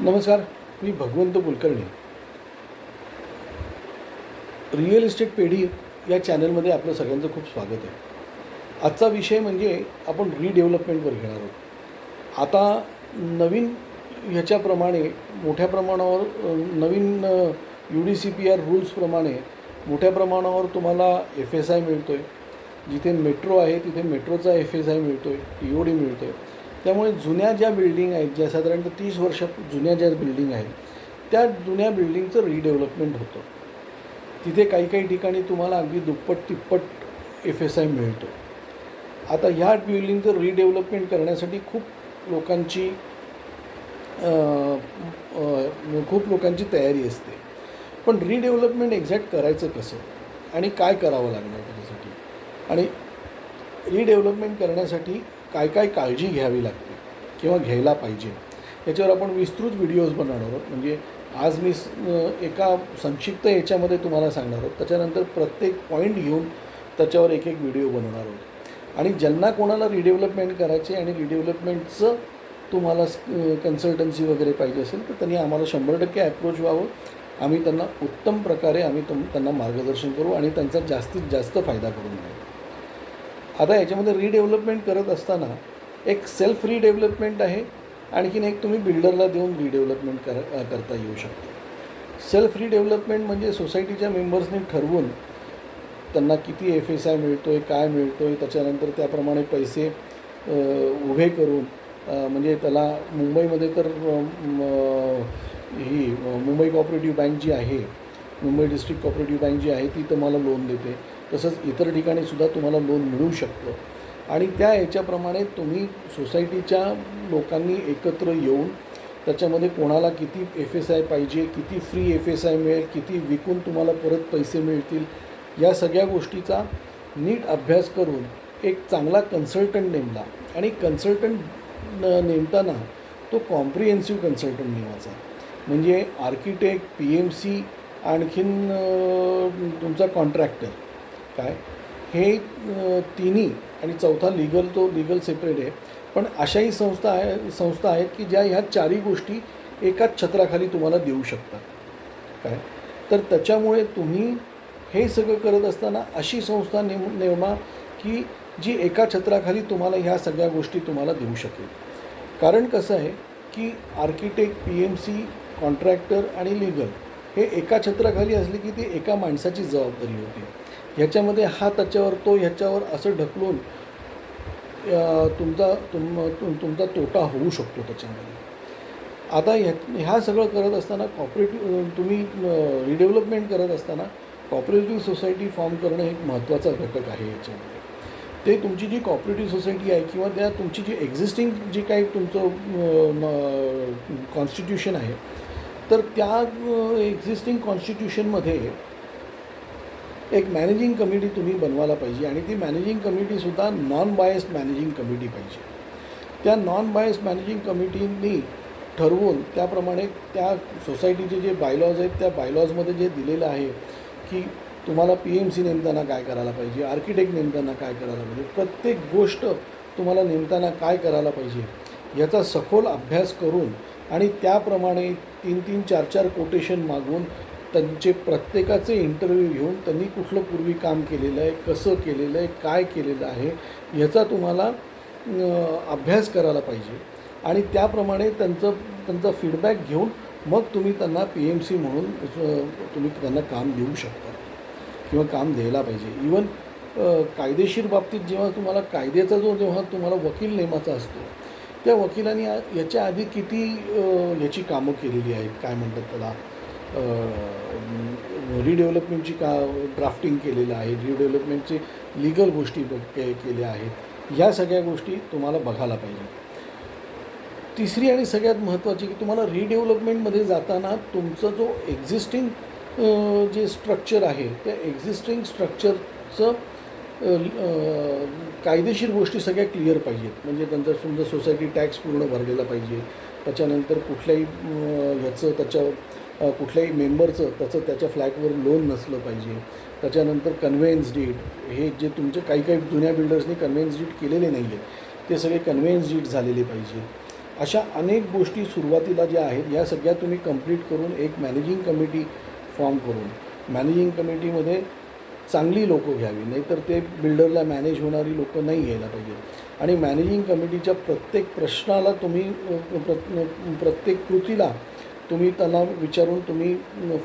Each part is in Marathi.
नमस्कार मी भगवंत कुलकर्णी. रिअल इस्टेट पेढी या चॅनलमध्ये आपलं सगळ्यांचं खूप स्वागत आहे. आजचा विषय म्हणजे आपण रिडेव्हलपमेंटवर घेणार आहोत. आता नवीन ह्याच्याप्रमाणे मोठ्या प्रमाणावर नवीन U D C P R रूल्सप्रमाणे मोठ्या प्रमाणावर तुम्हाला एफ एस आय मिळतो आहे जिथे मेट्रो आहे तिथे मेट्रोचा एफ एस आय मिळतो आहे टी ओ डी मिळतो आहे त्यामुळे जुन्या ज्या बिल्डिंग आहेत ज्या साधारणतः तीस वर्ष जुन्या ज्या बिल्डिंग आहेत त्या जुन्या बिल्डिंगचं रिडेव्हलपमेंट होतं. तिथे काही काही ठिकाणी तुम्हाला अगदी दुप्पट तिप्पट एफ एस आय मिळतो. आता ह्या बिल्डिंगचं रिडेव्हलपमेंट करण्यासाठी खूप लोकांची खूप लोकांची तयारी असते. पण रिडेव्हलपमेंट एक्झॅक्ट करायचं कसं? आणि काय करावं लागणार त्याच्यासाठी? आणि रिडेव्हलपमेंट करण्यासाठी काय काय काळजी घ्यावी लागते? किंवा घ्यायला पाहिजे. याच्यावर आपण विस्तृत व्हिडिओज बनवणार आहोत. म्हणजे आज मी एका संक्षिप्त याच्यामध्ये तुम्हाला सांगणार आहोत. त्याच्यानंतर प्रत्येक पॉईंट घेऊन त्याच्यावर एक एक व्हिडिओ बनवणार आहोत. आणि ज्यांना कोणाला रिडेव्हलपमेंट करायचे आणि रिडेव्हलपमेंटचं तुम्हाला कन्सल्टन्सी वगैरे पाहिजे असेल तर त्यांनी आम्हाला शंभर टक्के ॲप्रोच व्हावं. आम्ही त्यांना उत्तम प्रकारे आम्ही तुम त्यांना मार्गदर्शन करू आणि त्यांचा जास्तीत जास्त फायदा करून घेऊ आता याच्यामध्ये रिडेव्हलपमेंट करत असताना एक सेल्फ रिडेव्हलपमेंट आहे. आणखीन एक तुम्ही बिल्डरला देऊन रिडेव्हलपमेंट कर करता येऊ शकते. सेल्फ रिडेव्हलपमेंट म्हणजे सोसायटीच्या मेंबर्सनी ठरवून त्यांना किती एफ एस आय मिळतो आहे काय मिळतो आहे त्याच्यानंतर त्याप्रमाणे पैसे उभे करून म्हणजे त्याला मुंबईमध्ये तर ही मुंबई कॉपरेटिव्ह बँक जी आहे मुंबई डिस्ट्रिक्ट कॉपरेटिव्ह बँक जी आहे ती तुम्हाला लोन देते. तसंच इतर ठिकाणीसुद्धा तुम्हाला लोन मिळू शकतं. आणि त्या याच्याप्रमाणे तुम्ही सोसायटीच्या लोकांनी एकत्र येऊन त्याच्यामध्ये कोणाला किती एफ एस आय पाहिजे किती फ्री एफ एस आय मिळेल किती विकून तुम्हाला परत पैसे मिळतील या सगळ्या गोष्टीचा नीट अभ्यास करून एक चांगला कन्सल्टंट नेमला. आणि कन्सल्टंट नेमताना तो कॉम्प्रिहेन्सिव्ह कन्सल्टंट नेमाचा म्हणजे आर्किटेक्ट पी एम सी आणखीन तुमचा कॉन्ट्रॅक्टर काय? हे तिन्ही आणि चौथा लिगल तो लिगल सेपरेट आहे. पण अशाही संस्था आहे संस्था आहेत की ज्या ह्या चारही गोष्टी एकाच छत्राखाली तुम्हाला देऊ शकतात. काय? तर त्याच्यामुळे तुम्ही हे सगळं करत असताना अशी संस्था नेम नेमा की जी एका छत्राखाली तुम्हाला ह्या सगळ्या गोष्टी तुम्हाला देऊ शकेल. कारण कसं आहे की architect P M C contractor आणि लिगल हे एका छत्राखाली असले की ती एका माणसाची जबाबदारी होती. ह्याच्यामध्ये हा त्याच्यावर तो ह्याच्यावर असं ढकलून तुमचा तुम तुम तुमचा तोटा होऊ शकतो त्याच्यामध्ये. आता ह्या ह्या सगळं करत असताना कॉपरेटिव्ह तुम्ही रिडेव्हलपमेंट करत असताना कॉपरेटिव्ह सोसायटी फॉर्म करणं एक महत्त्वाचा घटक आहे याच्यामध्ये. ते तुमची जी कॉपरेटिव्ह सोसायटी आहे किंवा त्या तुमची जी एक्झिस्टिंग जी काही तुमचं कॉन्स्टिट्यूशन आहे तर त्या एक्झिस्टिंग कॉन्स्टिट्यूशनमध्ये एक मॅनेजिंग कमिटी तुम्ही बनवायला पाहिजे आणि ती मॅनेजिंग कमिटीसुद्धा नॉन बायस्ड मॅनेजिंग कमिटी पाहिजे. त्या नॉन बायस्ड मॅनेजिंग कमिटींनी ठरवून त्याप्रमाणे त्या सोसायटीचे जे बायलॉज आहेत त्या बायलॉजमध्ये जे दिलेलं आहे की तुम्हाला पी एम सी नेमताना काय करायला पाहिजे आर्किटेक्ट नेमताना काय करायला पाहिजे प्रत्येक गोष्ट तुम्हाला नेमताना काय करायला पाहिजे याचा सखोल अभ्यास करून आणि त्याप्रमाणे तीन तीन चार चार कोटेशन मागून त्यांचे प्रत्येकाचे इंटरव्ह्यू घेऊन त्यांनी कुठलं पूर्वी काम केलेलं आहे कसं केलेलं आहे काय केलेलं आहे ह्याचा तुम्हाला अभ्यास करायला पाहिजे. आणि त्याप्रमाणे त्यांचं त्यांचा फीडबॅक घेऊन मग तुम्ही त्यांना पी एम सी म्हणून तुम्ही त्यांना काम देऊ शकता किंवा काम द्यायला पाहिजे. इवन कायदेशीर बाबतीत जेव्हा तुम्हाला कायद्याचा जो जेव्हा तुम्हाला वकील नेमाचा असतो त्या वकिलांनी याच्या आधी किती याची कामं केलेली आहेत काय म्हणतात त्याला? रिडेव्हलपमेंटची का ड्राफ्टिंग केलेलं आहे रिडेव्हलपमेंटचे लिगल गोष्टी के केल्या आहेत ह्या सगळ्या गोष्टी तुम्हाला बघायला पाहिजे तिसरी आणि सगळ्यात महत्त्वाची की तुम्हाला रिडेव्हलपमेंटमध्ये जाताना तुमचं जो एक्झिस्टिंग जे स्ट्रक्चर आहे त्या एक्झिस्टिंग स्ट्रक्चरचं कायदेशीर गोष्टी सगळ्या क्लिअर पाहिजेत. म्हणजे त्यांचा समजा सोसायटी टॅक्स पूर्ण भरलेला पाहिजे त्याच्यानंतर कुठल्याही ह्याचं त्याच्या कुठल्याही मेंबरचं त्याचं त्याच्या फ्लॅटवर लोन नसलं पाहिजे. त्याच्यानंतर कन्व्हेन्स डीट हे जे तुमचे काही काही जुन्या बिल्डर्सनी कन्व्हेन्स डीट केलेले नाही आहेत ते सगळे कन्व्हेन्स डीट झालेले पाहिजे. अशा अनेक गोष्टी सुरुवातीला ज्या आहेत या सगळ्या तुम्ही कंप्लीट करून एक मॅनेजिंग कमिटी फॉर्म करून मॅनेजिंग कमिटीमध्ये चांगली लोकं घ्यावी नाहीतर ते बिल्डरला मॅनेज होणारी लोकं नाही घ्यायला पाहिजे. आणि मॅनेजिंग कमिटीच्या प्रत्येक प्रश्नाला तुम्ही प्रत्येक कृतीला तुम्ही त्यांना विचारून तुम्ही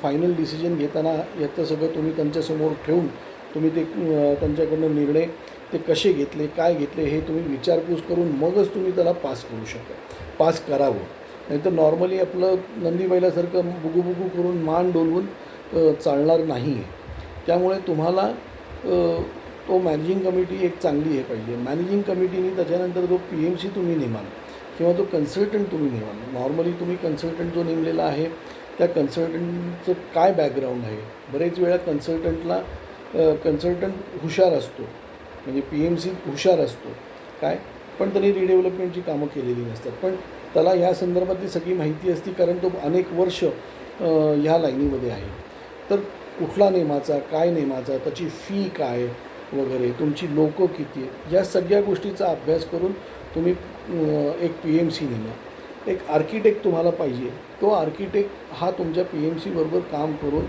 फायनल डिसिजन घेताना याचं सगळं तुम्ही त्यांच्यासमोर ठेवून तुम्ही ते त्यांच्याकडनं निर्णय ते कसे घेतले काय घेतले हे तुम्ही विचारपूस करून मगच तुम्ही त्याला पास करू शकता. पास करावं. नाहीतर नॉर्मली आपलं नंदी बुगुबुगू करून मान डोलवून चालणार नाही. आहे त्यामुळे तुम्हाला तो मॅनेजिंग कमिटी एक चांगली हे पाहिजे. मॅनेजिंग कमिटीने त्याच्यानंतर जो पी एम सी तुम्ही नेमाल किंवा जो कन्सल्टंट तुम्ही नेमाल. नॉर्मली तुम्ही कन्सल्टंट जो नेमलेला आहे त्या कन्सल्टंटचं काय बॅकग्राऊंड आहे? बरेच वेळा कन्सल्टंटला कन्सल्टंट हुशार असतो. म्हणजे पी एम सी हुशार असतो. काय? पण त्यांनी रिडेव्हलपमेंटची कामं केलेली नसतात. पण त्याला ह्या संदर्भातली सगळी माहिती असती कारण तो अनेक वर्ष ह्या लाईनीमध्ये आहे. तर कुठला नेमाचा काय नेमाचा त्याची फी काय वगैरे तुमची लोकं किती आहेत? या सगळ्या गोष्टीचा अभ्यास करून तुम्ही एक पी एम सी नेला एक आर्किटेक्ट तुम्हाला पाहिजे. तो आर्किटेक्ट हा तुमच्या पी एम सीबरोबर काम करून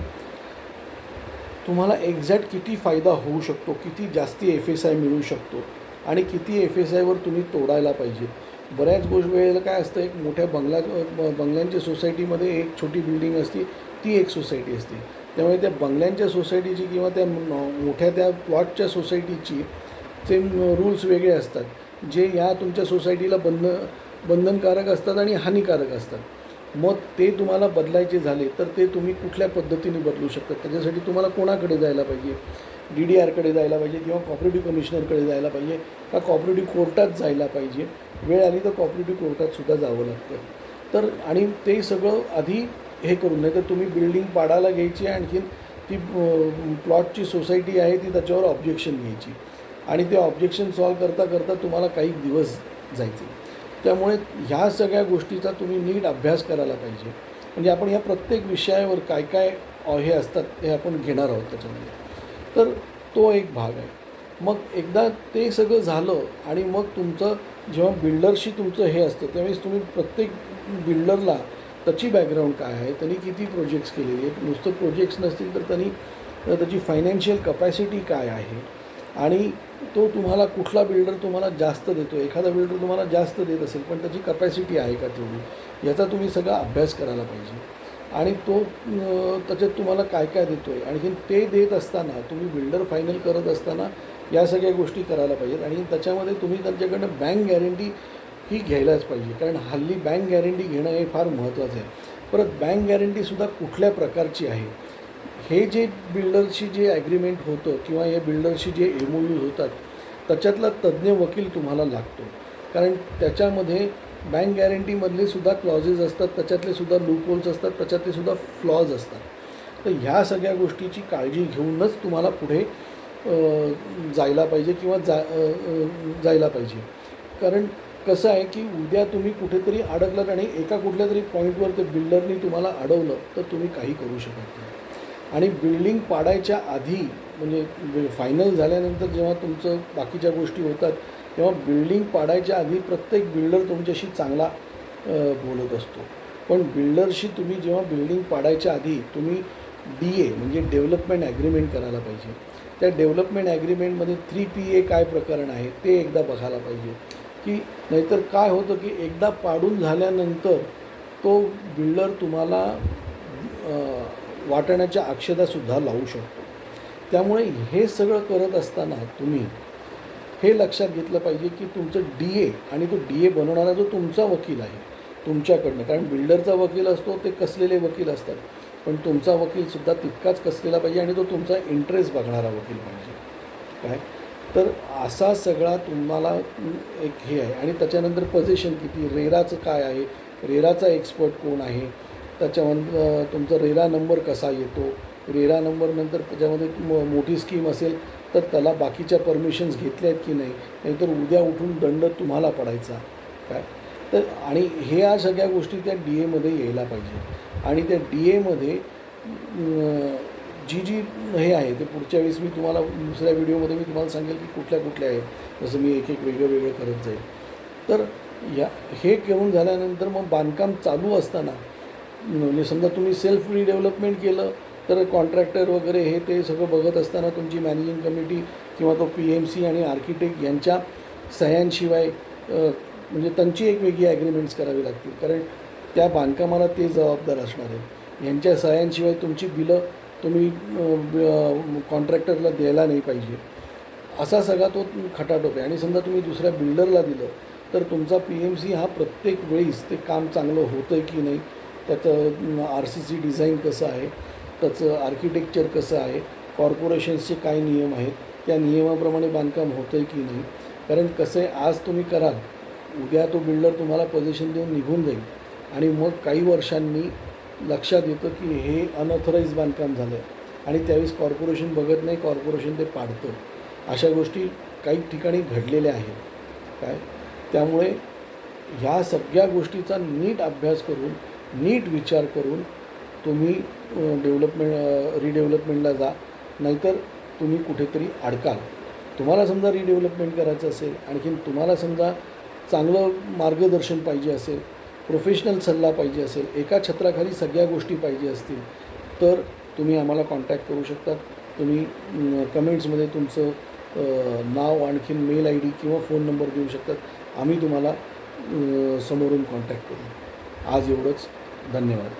तुम्हाला एक्झॅक्ट किती फायदा होऊ शकतो किती जास्ती एफ एस आय मिळू शकतो आणि किती एफ एस आयवर तुम्ही तोडायला पाहिजे. बऱ्याच गोष्ट वेळेला काय असतं एक मोठ्या बंगला बंगल्यांच्या सोसायटीमध्ये एक छोटी बिल्डिंग असते ती एक सोसायटी असते. त्यामुळे त्या बंगल्यांच्या सोसायटीची किंवा त्या मोठ्या त्या प्लॉटच्या सोसायटीची ते रूल्स वेगळे असतात. जे या तुमच्या सोसायटीला बंध बंधनकारक असतात आणि हानिकारक असतात. मग ते तुम्हाला बदलायचे झाले तर ते तुम्ही कुठल्या पद्धतीने बदलू शकता? त्याच्यासाठी तुम्हाला कोणाकडे जायला पाहिजे? डी डी आरकडे जायला पाहिजे किंवा कॉपरेटिव्ह कमिशनरकडे जायला पाहिजे? का कॉपरेटिव्ह कोर्टात जायला पाहिजे? वेळ आली तर कॉपरेटिव्ह कोर्टातसुद्धा जावं लागतं. तर आणि ते सगळं आधी हे करून नाही तर तुम्ही बिल्डिंग पाडायला घ्यायची आणखीन ती प्लॉटची सोसायटी आहे ती त्याच्यावर ऑब्जेक्शन घ्यायची. आणि ते ऑब्जेक्शन सॉल्व करता करता तुम्हाला काही दिवस जायचे. त्यामुळे ह्या सगळ्या गोष्टीचा तुम्ही नीट अभ्यास करायला पाहिजे. म्हणजे आपण ह्या प्रत्येक विषयावर काय काय हे असतात हे आपण घेणार आहोत त्याच्यामध्ये. तर तो एक भाग आहे. मग एकदा ते सगळं झालं आणि मग तुमचं जेव्हा बिल्डरशी तुमचं हे असतं त्यावेळेस तुम्ही प्रत्येक बिल्डरला त्याची बॅकग्राऊंड काय आहे त्यांनी किती प्रोजेक्ट्स केलेले आहेत नुसतं प्रोजेक्ट्स नसतील तर त्यांनी त्याची फायनान्शियल कपॅसिटी काय आहे आणि तो तुम्हाला कुठला बिल्डर तुम्हाला जास्त देतो एखादा बिल्डर तुम्हाला जास्त देत असेल पण त्याची कपॅसिटी आहे का तेवढी? याचा तुम्ही सगळा अभ्यास करायला पाहिजे. आणि तो त्याच्यात तुम्हाला काय काय देतो आहे आणखीन ते देत असताना तुम्ही बिल्डर फायनल करत असताना या सगळ्या गोष्टी करायला पाहिजेत. आणि त्याच्यामध्ये तुम्ही त्यांच्याकडनं बँक गॅरंटी ही घ्यायलाच पाहिजे. कारण हल्ली बँक गॅरंटी घेणं हे फार महत्त्वाचं आहे. परत बँक गॅरंटीसुद्धा कुठल्या प्रकारची आहे? हे जे बिल्डरशी जे ॲग्रीमेंट होतं किंवा या बिल्डरशी जे एम ओ यू होतात त्याच्यातला तज्ज्ञ वकील तुम्हाला लागतो. कारण त्याच्यामध्ये बँक गॅरंटीमधले सुद्धा क्लॉजेस असतात त्याच्यातले सुद्धा लूपहोल्स असतात त्याच्यातले सुद्धा फ्लॉज असतात. तर ह्या सगळ्या गोष्टीची काळजी घेऊनच तुम्हाला पुढे जायला पाहिजे किंवा जा जायला पाहिजे. कारण कसं आहे की उद्या तुम्ही कुठेतरी अडकलात आणि एका कुठल्या तरी पॉईंटवर ते बिल्डरनी तुम्हाला अडवलं तर तुम्ही काही करू शकत नाही. आणि बिल्डिंग पाडायच्या आधी म्हणजे फायनल झाल्यानंतर जेव्हा तुमचं बाकीच्या गोष्टी होतात तेव्हा बिल्डिंग पाडायच्या आधी प्रत्येक बिल्डर तुमच्याशी चांगला बोलत असतो. पण बिल्डरशी तुम्ही जेव्हा बिल्डिंग पाडायच्या आधी तुम्ही डी ए म्हणजे डेव्हलपमेंट ॲग्रीमेंट करायला पाहिजे. त्या डेव्हलपमेंट ॲग्रीमेंटमध्ये थ्री पी ए काय प्रकरण आहे ते एकदा बघायला पाहिजे. की नाहीतर काय होतं की एकदा पाडून झाल्यानंतर तो बिल्डर तुम्हाला वाटण्याच्या अक्षदासुद्धा लावू शकतो. त्यामुळे हे सगळं करत असताना तुम्ही हे लक्षात घेतलं पाहिजे की तुमचं डी ए आणि तो डी ए बनवणारा जो तुमचा वकील आहे तुमच्याकडनं कारण बिल्डरचा वकील असतो ते कसलेले वकील असतात पण तुमचा वकीलसुद्धा तितकाच कसलेला पाहिजे आणि तो तुमचा इंटरेस्ट बघणारा वकील पाहिजे. काय? तर असा सगळा तुम्हाला एक हे आहे. आणि त्याच्यानंतर पोझिशन किती? रेराचं काय आहे? रेराचा एक्सपर्ट कोण आहे? त्याच्यामध्ये तुमचा रेरा नंबर कसा येतो? रेरा नंबरनंतर त्याच्यामध्ये म- मोठी स्कीम असेल तर त्याला बाकीच्या परमिशन्स घेतल्या आहेत की नाही? नाहीतर उद्या उठून दंड तुम्हाला पडायचा. काय? तर आणि ह्या सगळ्या गोष्टी त्या डी एमध्ये यायला पाहिजे. आणि त्या डी एमध्ये जी जी हे आहे ते पुढच्या वेळेस मी तुम्हाला दुसऱ्या व्हिडिओमध्ये मी तुम्हाला सांगेल की कुठल्या कुठल्या आहेत. जसं मी एक एक वेगळं वेगळं करत जाईल. तर या हे करून झाल्यानंतर मग बांधकाम चालू असताना म्हणजे समजा तुम्ही सेल्फ रिडेव्हलपमेंट केलं तर कॉन्ट्रॅक्टर वगैरे हे ते सगळं बघत असताना तुमची मॅनेजिंग कमिटी किंवा तो पी एम सी आणि आर्किटेक्ट यांच्या सह्यांशिवाय म्हणजे त्यांची एक वेगळी ॲग्रीमेंट्स करावी लागतील. कारण त्या बांधकामाला ते जबाबदार असणार आहेत. यांच्या सह्यांशिवाय तुमची बिलं तुम्ही कॉन्ट्रॅक्टरला द्यायला नाही पाहिजे. असा सगळा तो खटाटोप आहे. आणि समजा तुम्ही दुसऱ्या बिल्डरला दिलं तर तुमचा पी एम सी हा प्रत्येक वेळीस ते काम चांगलं होतं आहे की नाही त्याचं आर सी सी डिझाईन कसं आहे त्याचं आर्किटेक्चर कसं आहे कॉर्पोरेशन्सचे काय नियम आहेत त्या नियमाप्रमाणे बांधकाम होतं आहे की नाही? कारण कसं आहे आज तुम्ही कराल उद्या तो बिल्डर तुम्हाला पोझिशन देऊन निघून जाईल. आणि मग काही वर्षांनी लक्षात येतं की हे अनऑथराईज बांधकाम झालं आहे आणि त्यावेळेस कॉर्पोरेशन बघत नाही कॉर्पोरेशन ते पाडतं. अशा गोष्टी काही ठिकाणी घडलेल्या आहेत. काय? त्यामुळे ह्या सगळ्या गोष्टीचा नीट अभ्यास करून नीट विचार करून तुम्ही डेव्हलपमेंट रिडेव्हलपमेंटला जा नाहीतर तुम्ही कुठेतरी अडकाल. तुम्हाला समजा रिडेव्हलपमेंट करायचं असेल आणखीन तुम्हाला समजा चांगलं मार्गदर्शन पाहिजे असेल प्रोफेशनल सल्ला पाहिजे असेल एका छत्राखाली सगळ्या गोष्टी पाहिजे असतील तर तुम्ही आम्हाला कॉन्टॅक्ट करू शकता. तुम्ही कमेंट्समध्ये तुमचं नाव आणखीन मेल आय डी किंवा फोन नंबर देऊ शकतात आम्ही तुम्हाला समोरून कॉन्टॅक्ट करू. आज एवढंच. धन्यवाद.